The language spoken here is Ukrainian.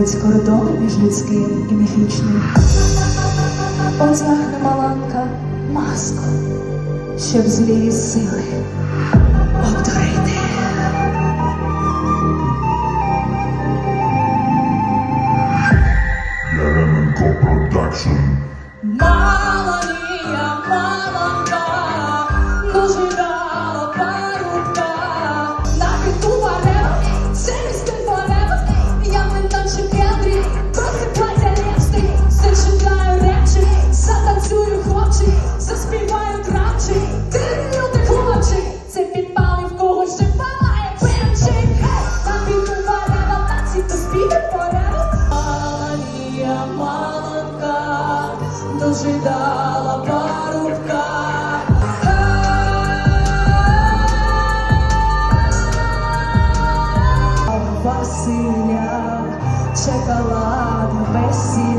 Виявляють кордон між людським і міфічним. Озахне маланка маску, щоб злі сили обдурити. Яременко продакшн. Василя чекала весілля.